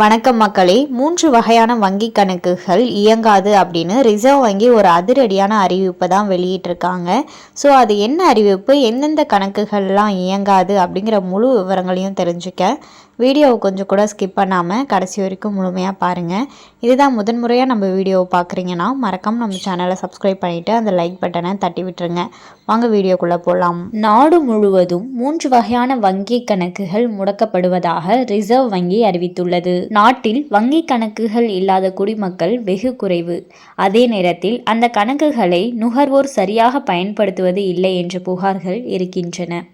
வணக்கம் மக்களே மூன்று வகையான வங்கி கணக்குகள் இயங்காது அப்படின்னு ரிசர்வ் வங்கி ஒரு அதிரடியான அறிவிப்பை தான் வெளியிட்டிருக்காங்க. ஸோ அது என்ன அறிவிப்பு? எந்தெந்த கணக்குகள்லாம் இயங்காது அப்படிங்கிற முழு விவரங்களையும் தெரிஞ்சுக்க வீடியோவை கொஞ்சம் கூட ஸ்கிப் பண்ணாமல் கடைசி வரைக்கும் முழுமையாக பாருங்கள் இதுதான் முதன்முறையாக நம்ம வீடியோவை பார்க்குறீங்கன்னா மறக்காமல் நம்ம சேனலை சப்ஸ்கிரைப் பண்ணிவிட்டு அந்த லைக் பட்டனை தட்டி விட்டுருங்க. வாங்க வீடியோக்குள்ளே போகலாம் நாடு முழுவதும் மூன்று வகையான வங்கி கணக்குகள் முடக்கப்படுவதாக ரிசர்வ் வங்கி அறிவித்துள்ளது. நாட்டில் வங்கி கணக்குகள் இல்லாத குடிமக்கள் வெகு குறைவு. அதே நேரத்தில் அந்த கணக்குகளை நுகர்வோர் சரியாக பயன்படுத்துவது இல்லை என்ற புகார்கள் இருக்கின்றன.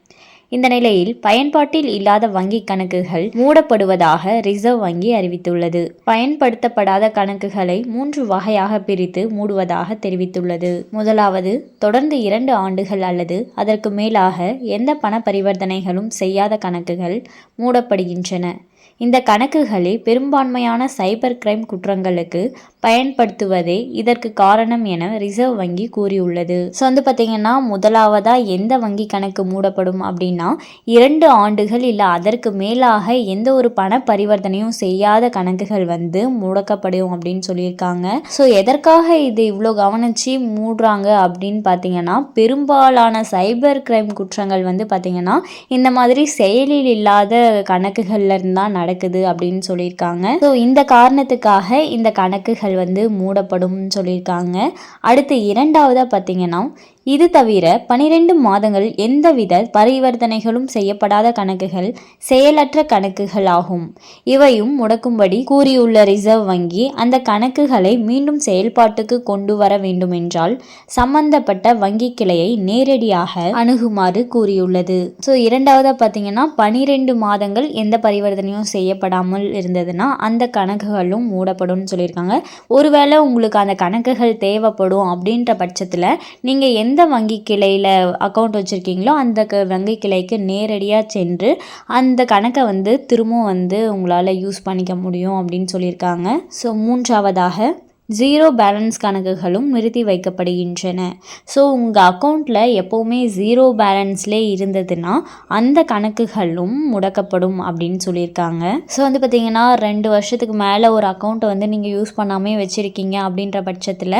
இந்த நிலையில் பயன்பாட்டில் இல்லாத வங்கி கணக்குகள் மூடப்படுவதாக ரிசர்வ் வங்கி அறிவித்துள்ளது. பயன்படுத்தப்படாத கணக்குகளை மூன்று வகையாக பிரித்து மூடுவதாக தெரிவித்துள்ளது. முதலாவது தொடர்ந்து இரண்டு ஆண்டுகள் அல்லது அதற்கு மேலாக எந்த பண பரிவர்த்தனைகளும் செய்யாத கணக்குகள் மூடப்படுகின்றன. இந்த கணக்குகளே பெரும்பான்மையான சைபர் கிரைம் குற்றங்களுக்கு பயன்படுத்துவதே இதற்கு காரணம் என ரிசர்வ் வங்கி கூறியுள்ளது. ஸோ வந்து பார்த்தீங்கன்னா முதலாவதாக எந்த வங்கி கணக்கு மூடப்படும் அப்படின்னா இரண்டு ஆண்டுகள் இல்லை அதற்கு மேலாக எந்த ஒரு பண பரிவர்த்தனையும் செய்யாத கணக்குகள் வந்து முடக்கப்படும் அப்படின்னு சொல்லியிருக்காங்க. ஸோ எதற்காக இது இவ்வளோ கவனித்து மூடுறாங்க அப்படின்னு பார்த்தீங்கன்னா பெரும்பாலான சைபர் கிரைம் குற்றங்கள் வந்து பார்த்தீங்கன்னா இந்த மாதிரி செயலில் இல்லாத கணக்குகள்ல தான் நடக்குது அப்படின்னு சொல்லியிருக்காங்க. ஸோ இந்த காரணத்துக்காக இந்த கணக்குகள் வந்து மூடப்படும் சொல்லியிருக்காங்க. அடுத்து இரண்டாவதாக பார்த்தீங்கன்னா இது தவிர பனிரெண்டு மாதங்கள் எந்தவித பரிவர்த்தனைகளும் செய்யப்படாத கணக்குகள் செயலற்ற கணக்குகள் ஆகும். இவையும் முடக்கும்படி கூறியுள்ள ரிசர்வ் வங்கி அந்த கணக்குகளை மீண்டும் செயல்பாட்டுக்கு கொண்டு வர வேண்டுமென்றால் சம்பந்தப்பட்ட வங்கி கிளையை நேரடியாக அணுகுமாறு கூறியுள்ளது. ஸோ இரண்டாவதாக பார்த்தீங்கன்னா பனிரெண்டு மாதங்கள் எந்த பரிவர்த்தனையும் செய்யப்படாமல் இருந்ததுன்னா அந்த கணக்குகளும் மூடப்படும் சொல்லியிருக்காங்க. ஒருவேளை உங்களுக்கு அந்த கணக்குகள் தேவைப்படும் அப்படின்ற பட்சத்தில் நீங்கள் எந்த எந்த வங்கி கிளையில் அக்கௌண்ட் வச்சுருக்கீங்களோ அந்த க வங்கி கிளைக்கு நேரடியாக சென்று அந்த கணக்கை வந்து திரும்பவும் வந்து உங்களால் யூஸ் பண்ணிக்க முடியும் அப்படின்னு சொல்லியிருக்காங்க. ஸோ மூன்றாவதாக ஜீரோ பேலன்ஸ் கணக்குகளும் நிறுத்தி வைக்கப்படுகின்றன. ஸோ உங்கள் அக்கௌண்ட்டில் எப்போவுமே ஜீரோ பேலன்ஸ்லே இருந்ததுன்னா அந்த கணக்குகளும் முடக்கப்படும் அப்படின்னு சொல்லியிருக்காங்க. ஸோ வந்து பார்த்திங்கன்னா ரெண்டு வருஷத்துக்கு மேலே ஒரு அக்கௌண்ட்டை வந்து நீங்கள் யூஸ் பண்ணாமே வச்சுருக்கீங்க அப்படின்ற பட்சத்தில்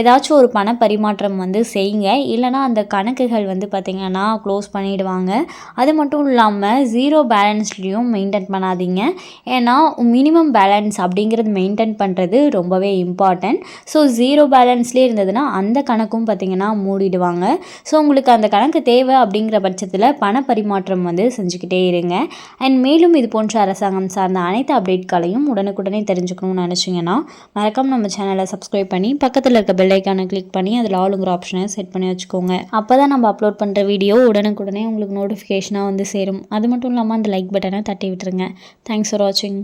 ஏதாச்சும் ஒரு பண பரிமாற்றம் வந்து செய்யுங்க. இல்லைனா அந்த கணக்குகள் வந்து பார்த்திங்கன்னா க்ளோஸ் பண்ணிவிடுவாங்க அது மட்டும் இல்லாமல் ஜீரோ பேலன்ஸ்லேயும் மெயின்டைன் பண்ணாதீங்க. ஏன்னா மினிமம் பேலன்ஸ் அப்படிங்கிறது மெயின்டைன் பண்ணுறது ரொம்பவே இம்பார்ட்டன்ட் இம்பார்ட்டன்ட் ஸோ ஜீரோ பேலன்ஸ்லேயே இருந்ததுன்னா அந்த கணக்கும் பார்த்திங்கன்னா மூடிடுவாங்க. ஸோ உங்களுக்கு அந்த கணக்கு தேவை அப்படிங்கிற பட்சத்தில் பண பரிமாற்றம் வந்து செஞ்சுக்கிட்டே இருங்க. அண்ட் மேலும் இது போன்ற அரசாங்கம் சார்ந்த அனைத்து அப்டேட்களையும் உடனுக்குடனே தெரிஞ்சுக்கணும்னு நினச்சிங்கன்னா மறக்காம நம்ம சேனலை சப்ஸ்கிரைப் பண்ணி பக்கத்தில் இருக்க பெல்லைக்கான கிளிக் பண்ணி அதில் ஆளுங்கிற ஆப்ஷனை செட் பண்ணி வச்சுக்கோங்க. அப்போ தான் நம்ம அப்லோட் பண்ணுற வீடியோ உடனுக்குடனே உங்களுக்கு நோட்டிஃபிகேஷனாக வந்து சேரும். அது மட்டும் இல்லாமல் அந்த லைக் பட்டனை தட்டி விட்டுருங்க. தேங்க்ஸ் ஃபார் வாட்சிங்